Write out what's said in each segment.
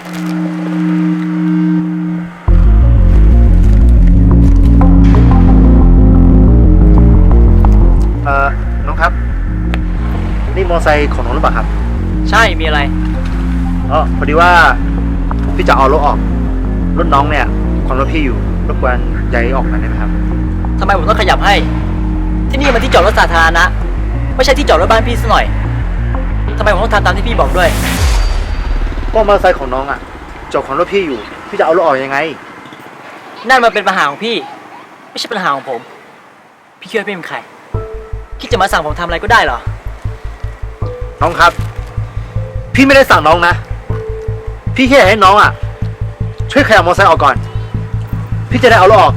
เอ่อน้องครับ นี่มอเตอร์ไซค์ของน้องหรือเปล่าครับใช่มีอะไร อ๋อพอดีว่าพี่จะเอารถออกรถน้องเนี่ยความรถพี่อยู่รบกวนย้ายออกหน่อยได้ไหมครับ ทำไมผมต้องขยับให้ ที่นี่มันที่จอดรถสาธารณะ ไม่ใช่ที่จอดรถบ้านพี่ซะหน่อย ทำไมผมต้องทำตามที่พี่บอกด้วย ก็มอเตอร์ไซค์ของน้องอะจอดของรถพี่อยู่ พี่จะเอารถออกยังไง นั่นมันเป็นปัญหาของพี่ ไม่ใช่ปัญหาของผม พี่คิดว่าพี่เป็นใครคิดจะมาสั่งผมทำอะไรก็ได้เหรอ น้องครับ พี่ไม่ได้สั่งน้องนะ พี่แค่อยากให้น้องอะ ช่วยขยับมอเตอร์ไซค์ออกก่อน พี่จะได้เอารถออก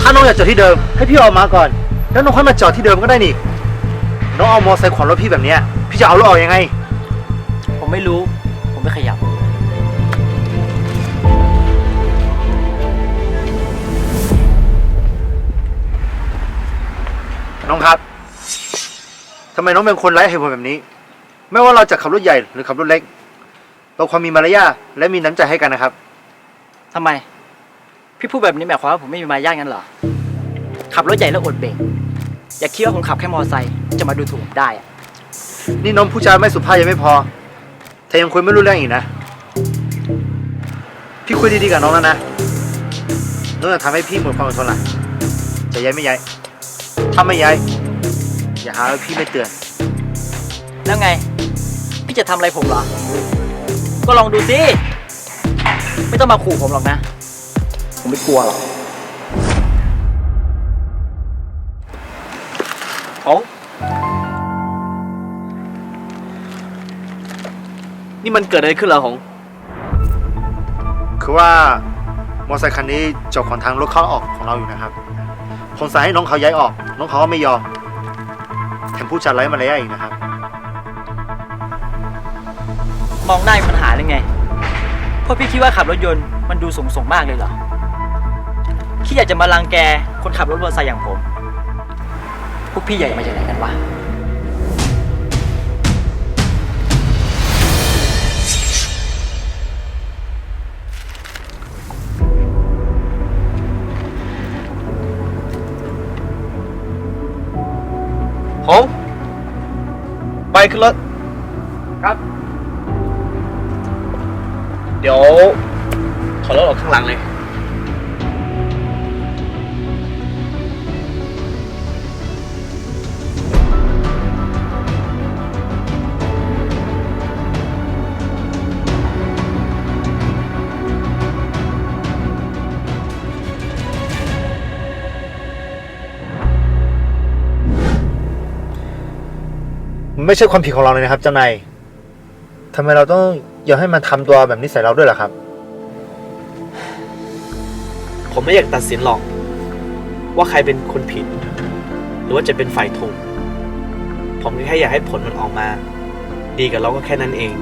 ถ้าน้องอยากจอดที่เดิม ให้พี่ออกมาก่อน แล้วน้องค่อยมาจอดที่เดิมก็ได้นี่ น้องเอามอเตอร์ไซค์ขวางรถพี่แบบเนี้ย พี่จะเอารถออกยังไง ผมไม่รู้ ทำไมน้องเป็นคนไร้เหตุผลแบบนี้ ไม่ว่าเราจะขับรถใหญ่หรือขับรถเล็ก เราควรมีมารยาทและมีน้ำใจให้กันนะครับ ทำไม พี่พูดแบบนี้หมายความว่าผมไม่มีมารยาทงั้นเหรอ ขับรถใหญ่แล้วอดเบรกอย่าคิดว่าผมขับแค่มอเตอร์ไซค์จะมาดูถูกผมได้อะนี่น้องผู้จาไม่สุภาพยังไม่พอแถมยังคุยไม่รู้เรื่องอีกนะ พี่คุยดีๆกับน้องแล้วนะน้องจะทำให้พี่หมดความอดทนละจะย้ายไม่ย้ายถ้าไม่ย้าย อย่าหาว่าพี่ไม่เตือน แล้วไง พี่จะทำอะไรผมเหรอ ก็ลองดูสิ ไม่ต้องมาขู่ผมหรอกนะ ผมไม่กลัวหรอกของนี่มันเกิดอะไรขึ้นเหรอของคือว่ามอเตอร์ไซค์คันนี้จอดขวางทางรถเข้าออกของเราอยู่นะครับผมสั่งให้น้องเขาย้ายออก น้องเขาก็ไม่ยอม แถมพูดจาไร้มารยาทอีกนะครับ มองหน้ามีปัญหาหรือไงเพราะพี่คิดว่าขับรถยนต์มันดูสูงส่งมากเลยเหรอคิดอยากจะมารังแกคนขับรถมอเตอร์ไซค์อย่างผม พวกพี่ใหญ่มาจากไหนกันวะของ ไปขึ้นรถ ครับ เดี๋ยวถอดรถออกข้างหลังเลย ไม่ใช่ความผิดของเราเลยนะครับ เจ้านายทำไมเราต้องยอมให้มันทำตัวแบบนี้ใส่เราด้วยล่ะครับ ผมไม่อยากตัดสินหรอก ว่าใครเป็นคนผิด หรือว่าจะเป็นฝ่ายถูก ผมแค่อยากให้ผลมันออกมา ดีกับเราก็แค่นั้นเอง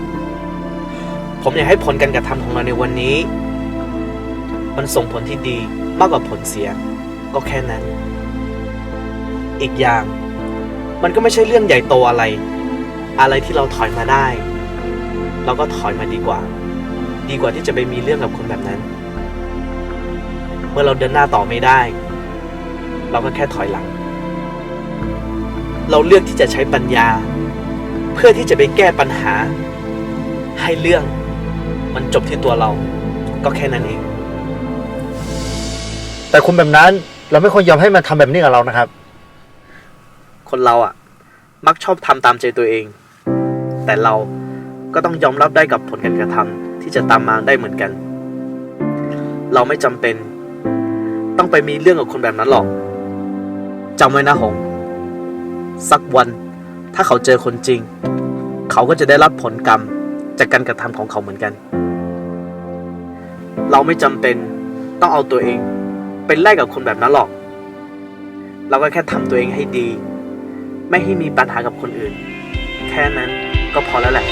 ผมอยากให้ผลการกระทำของเราในวันนี้ มันส่งผลที่ดีมากกว่าผลเสีย ก็แค่นั้น อีกอย่าง มันก็ไม่ใช่เรื่องใหญ่โตอะไร อะไรที่เราถอยมาได้ เราก็ถอยมาดีกว่า ดีกว่าที่จะไปมีเรื่องกับคนแบบนั้น เมื่อเราเดินหน้าต่อไม่ได้ เราก็แค่ถอยหลัง เราเลือกที่จะใช้ปัญญา เพื่อที่จะไปแก้ปัญหา ให้เรื่องมันจบที่ตัวเรา ก็แค่นั้นเอง แต่คนแบบนั้นเราไม่ควรยอมให้มันทำแบบนี้กับเรานะครับ คนเราอะ มักชอบทำตามใจตัวเอง แต่เราก็ต้องยอมรับได้กับผลการกระทำที่จะตามมาได้เหมือนกัน เราไม่จำเป็น ต้องไปมีเรื่องกับคนแบบนั้นหรอกจำไว้นะหงสักวัน ถ้าเขาเจอคนจริง เขาก็จะได้รับผลกรรมจากการกระทำของเขาเหมือนกัน เราไม่จำเป็นต้องเอาตัวเอง เป็นแลกกับคนแบบนั้นหรอก เราก็แค่ทำตัวเองให้ดี ไม่ให้มีปัญหากับคนอื่น แค่นั้นก็พอแล้วแหละ